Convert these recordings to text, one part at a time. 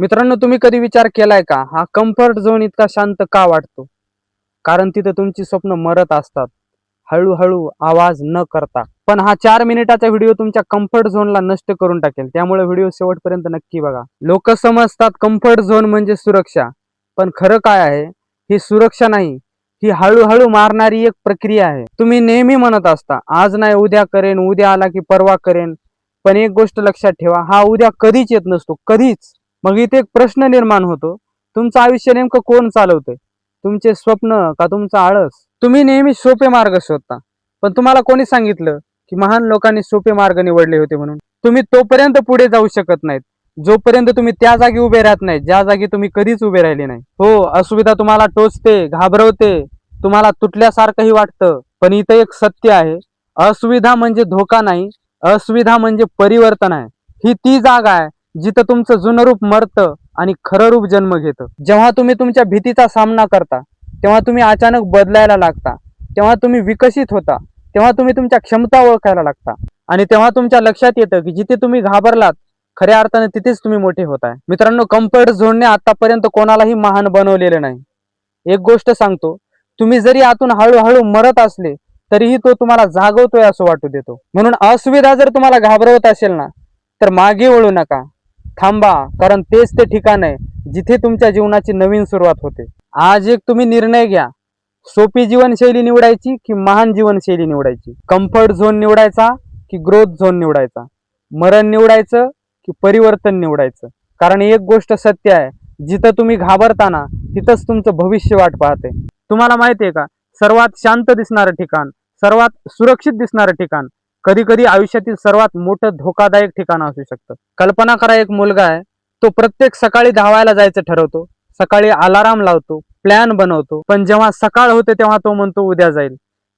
मित्रांनो तुम्ही कधी विचार केलाय का? हा कम्फर्ट झोन इतका शांत का वाटतो? कारण तिथं तुमची स्वप्न मरत असतात. हळूहळू आवाज न करता. पण हा चार मिनिटाचा व्हिडिओ तुमच्या कम्फर्ट झोनला नष्ट करून टाकेल. त्यामुळे व्हिडिओ शेवटपर्यंत नक्की बघा. लोक समजतात कम्फर्ट झोन म्हणजे सुरक्षा. पण खरं काय आहे? ही सुरक्षा नाही. ही हळूहळू मारणारी एक प्रक्रिया आहे. तुम्ही नेहमी म्हणत असता आज नाही उद्या करेन उद्या आला की परवा करेन. पण एक गोष्ट लक्षात ठेवा हा उद्या कधीच येत नसतो. कधीच. मग इथे एक प्रश्न निर्माण होतो. तुमचं आयुष्य नेमकं कोण चालवतंय? तुमचे स्वप्न का तुमचा आळस? तुम्ही नेहमी सोपे मार्ग शोधता. पण तुम्हाला कोणी सांगितलं की महान लोकांनी सोपे मार्ग निवडले होते म्हणून? तुम्ही तोपर्यंत पुढे जाऊ शकत नाहीत. जोपर्यंत तुम्ही त्या जागी उभे राहत नाही ज्या जागी तुम्ही कधीच उभे राहिले नाही हो असुविधा तुम्हाला टोचते घाबरवते. तुम्हाला तुटल्यासारखंही वाटतं पण इथं एक सत्य आहे. असुविधा म्हणजे धोका नाही असुविधा म्हणजे परिवर्तन आहे. ही ती जागा आहे जिथं तुमचं जुनं रूप मरतं आणि खरं रूप जन्म घेतं. जेव्हा तुम्ही तुमच्या भीतीचा सामना करता तेव्हा तुम्ही अचानक बदलायला लागता. तेव्हा तुम्ही विकसित होता. तेव्हा तुम्ही तुमच्या क्षमता ओळखायला लागता. आणि तेव्हा तुमच्या लक्षात येतं की जिथे तुम्ही घाबरलात खऱ्या अर्थाने तिथेच तुम्ही मोठे होताय. मित्रांनो कम्फर्ट झोनने आतापर्यंत कोणालाही महान बनवलेलं नाही. एक गोष्ट सांगतो तुम्ही जरी आतून हळूहळू मरत असले तरीही तो तुम्हाला जागवतोय असं वाटू देतो. म्हणून असुविधा जर तुम्हाला घाबरवत असेल ना तर मागे वळू नका. थांबा कारण तेच ते ठिकाण आहे जिथे तुमच्या जीवनाची नवीन सुरुवात होते. आज एक तुम्ही निर्णय घ्या. सोपी जीवनशैली निवडायची की महान जीवनशैली निवडायची? कम्फर्ट झोन निवडायचा की ग्रोथ झोन निवडायचा? मरण निवडायचं की परिवर्तन निवडायचं? कारण एक गोष्ट सत्य आहे जिथं तुम्ही घाबरताना तिथंच तुमचं भविष्य वाट पाहते. तुम्हाला माहिती आहे का? सर्वात शांत दिसणारं ठिकाण सर्वात सुरक्षित दिसणारं ठिकाण कधी कधी आयुष्यातील सर्वात मोठं धोकादायक ठिकाण असू शकतं. कल्पना करा एक मुलगा आहे तो प्रत्येक सकाळी धावायला जायचं ठरवतो. सकाळी अलाराम लावतो प्लॅन बनवतो. पण जेव्हा सकाळ होते तेव्हा तो म्हणतो उद्या जाईल.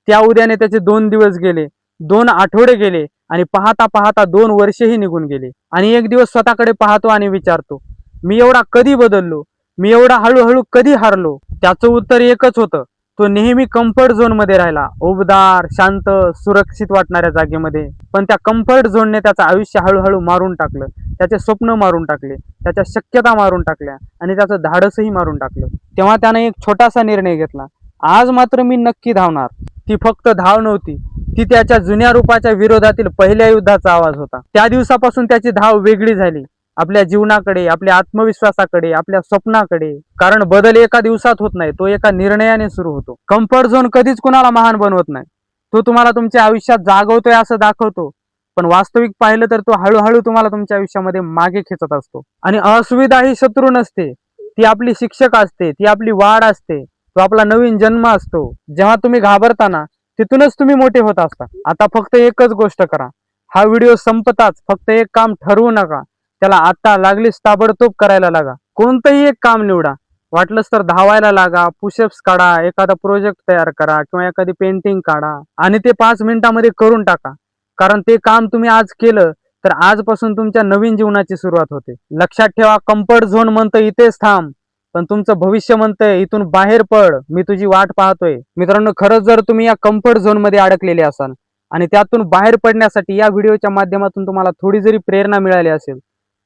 त्या उद्याने त्याचे दोन दिवस गेले दोन आठवडे गेले आणि पाहता पाहता दोन वर्षेही निघून गेले. आणि एक दिवस स्वतःकडे पाहतो आणि विचारतो मी एवढा कधी बदललो? मी एवढा हळूहळू कधी हारलो? त्याचं उत्तर एकच होतं तो नेहमी कम्फर्ट झोनमध्ये राहिला. उबदार शांत सुरक्षित वाटणाऱ्या जागेमध्ये. पण त्या कम्फर्ट झोनने त्याचं आयुष्य हळूहळू मारून टाकलं. त्याचे स्वप्न मारून टाकले. त्याच्या शक्यता मारून टाकल्या. आणि त्याचं धाडसही मारून टाकलं. तेव्हा त्याने एक छोटासा निर्णय घेतला. आज मात्र मी नक्की धावणार. ती फक्त धाव नव्हती. ती त्याच्या जुन्या रूपाच्या विरोधातील पहिल्या युद्धाचा आवाज होता. त्या दिवसापासून त्याची धाव वेगळी झाली. आपल्या जीवनाकडे आपल्या आत्मविश्वासाकडे आपल्या स्वप्नाकडे. कारण बदल एका दिवसात होत नाही तो एका निर्णयाने सुरू होतो. कम्फर्ट झोन कधीच कुणाला महान बनवत नाही. तो तुम्हाला तुमच्या आयुष्यात जागवतोय असं दाखवतो. पण वास्तविक पाहिलं तर तो हळूहळू तुम्हाला तुमच्या आयुष्यामध्ये मागे खेचत असतो. आणि असुविधा ही शत्रू नसते. ती आपली शिक्षक असते ती आपली वाढ असते. तो आपला नवीन जन्म असतो. जेव्हा तुम्ही घाबरताना तिथूनच तुम्ही मोठे होत असता. आता फक्त एकच गोष्ट करा. हा व्हिडिओ संपताच फक्त एक काम ठरवू नका. त्याला आता लागलीच ताबडतोब करायला लागा. कोणतंही एक काम निवडा. वाटलंच तर धावायला लागा पुशअप्स काढा एखादा प्रोजेक्ट तयार करा किंवा एखादी पेंटिंग काढा आणि ते पाच मिनिटामध्ये करून टाका. कारण ते काम तुम्ही आज केलं तर आजपासून तुमच्या नवीन जीवनाची सुरुवात होते. लक्षात ठेवा कम्फर्ट झोन म्हणतं इथेच थांब. पण तुमचं भविष्य म्हणतंय इथून बाहेर पड. मी तुझी वाट पाहतोय. मित्रांनो खरंच जर तुम्ही या कम्फर्ट झोनमध्ये अडकलेले असाल आणि त्यातून बाहेर पडण्यासाठी या व्हिडिओच्या माध्यमातून तुम्हाला थोडी जरी प्रेरणा मिळाली असेल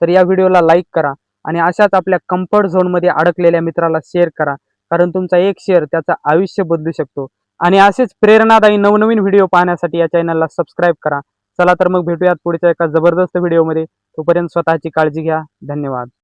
तर या व्हिडिओला लाईक करा आणि अशाच आपल्या कम्फर्ट झोनमध्ये अडकलेल्या मित्राला शेअर करा. कारण तुमचा एक शेअर त्याचं आयुष्य बदलू शकतो. आणि असेच प्रेरणादायी नवनवीन व्हिडिओ पाहण्यासाठी या चॅनलला सबस्क्राईब करा. चला तर मग भेटूयात पुढच्या एका जबरदस्त व्हिडिओमध्ये तोपर्यंत स्वतःची काळजी घ्या. धन्यवाद.